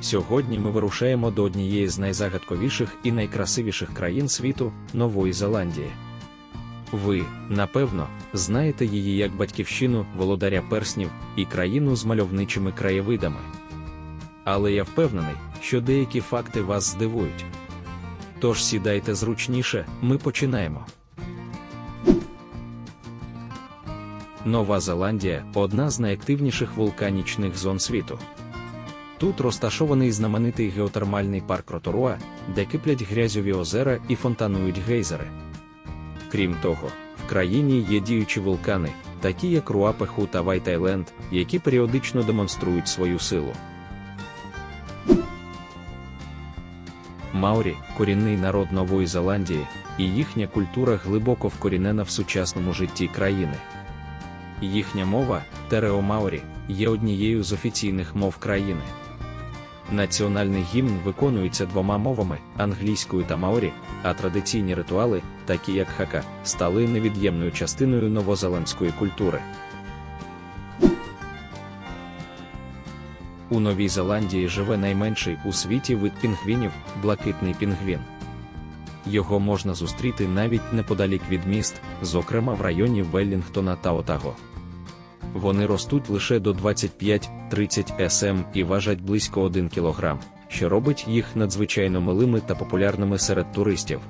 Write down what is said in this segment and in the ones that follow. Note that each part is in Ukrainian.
Сьогодні ми вирушаємо до однієї з найзагадковіших і найкрасивіших країн світу Нової Зеландії. Ви, напевно, знаєте її як батьківщину володаря перснів і країну з мальовничими краєвидами. Але я впевнений, що деякі факти вас здивують. Тож сідайте зручніше, ми починаємо. Нова Зеландія одна з найактивніших вулканічних зон світу. Тут розташований знаменитий геотермальний парк Роторуа, де киплять грязьові озера і фонтанують гейзери. Крім того, в країні є діючі вулкани, такі як Руапеху та Вайтайленд, які періодично демонструють свою силу. Маорі корінний народ Нової Зеландії, і їхня культура глибоко вкорінена в сучасному житті країни. Їхня мова Терео Маорі, є однією з офіційних мов країни. Національний гімн виконується двома мовами англійською та маорі, а традиційні ритуали, такі як хака, стали невід'ємною частиною новозеландської культури. У Новій Зеландії живе найменший у світі вид пінгвінів блакитний пінгвін. Його можна зустріти навіть неподалік від міст, зокрема в районі Веллінгтона та Отаго. Вони ростуть лише до 25-30 см і важать близько 1 кг, що робить їх надзвичайно милими та популярними серед туристів.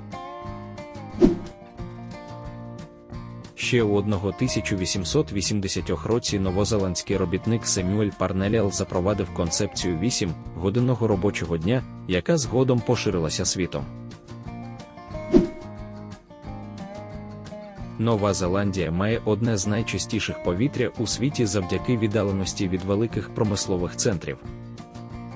Ще у 1880 році новозеландський робітник Семюель Парнеліал запровадив концепцію 8-годинного робочого дня, яка згодом поширилася світом. Нова Зеландія має одне з найчистіших повітря у світі завдяки віддаленості від великих промислових центрів.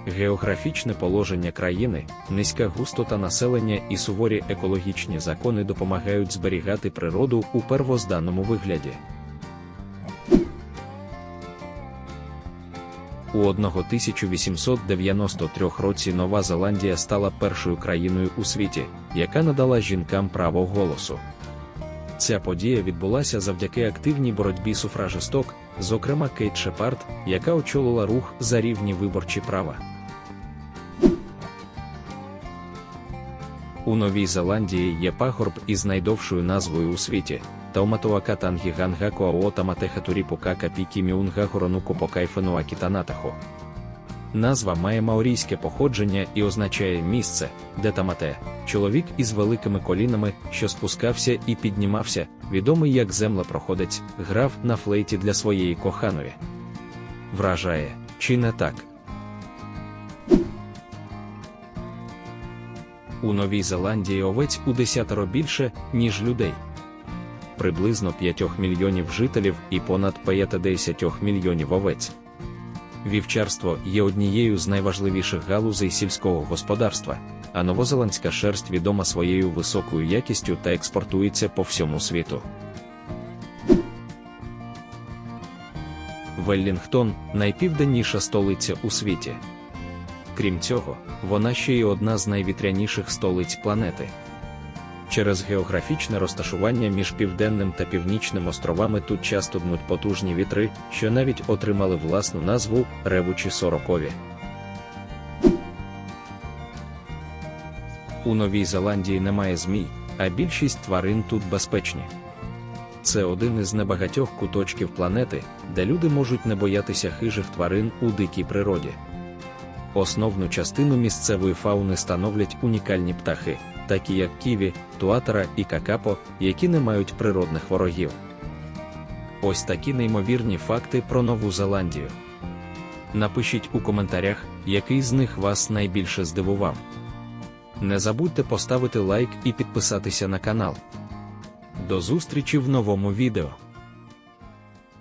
Географічне положення країни, низька густота населення і суворі екологічні закони допомагають зберігати природу у первозданному вигляді. У 1893 році Нова Зеландія стала першою країною у світі, яка надала жінкам право голосу. Ця подія відбулася завдяки активній боротьбі суфражисток, зокрема Кейт Шепард, яка очолила рух за рівні виборчі права. У Новій Зеландії є пагорб із найдовшою назвою у світі Тауматуака Назва має маорійське походження і означає місце, де тамате, чоловік із великими колінами, що спускався і піднімався, відомий як землепроходець, грав на флейті для своєї коханої. Вражає, чи не так? У Новій Зеландії овець у десятеро більше, ніж людей. Приблизно 5 мільйонів жителів і понад 50 мільйонів овець. Вівчарство є однією з найважливіших галузей сільського господарства, а новозеландська шерсть відома своєю високою якістю та експортується по всьому світу. Веллінгтон найпівденніша столиця у світі. Крім цього, вона ще й одна з найвітряніших столиць планети. Через географічне розташування між південним та північним островами тут часто днуть потужні вітри, що навіть отримали власну назву ревучі сорокові. У Новій Зеландії немає змій, а більшість тварин тут безпечні. Це один із небагатьох куточків планети, де люди можуть не боятися хижих тварин у дикій природі. Основну частину місцевої фауни становлять унікальні птахи, такі як ківі, туатара і какапо, які не мають природних ворогів. Ось такі неймовірні факти про Нову Зеландію. Напишіть у коментарях, який з них вас найбільше здивував. Не забудьте поставити лайк і підписатися на канал. До зустрічі в новому відео.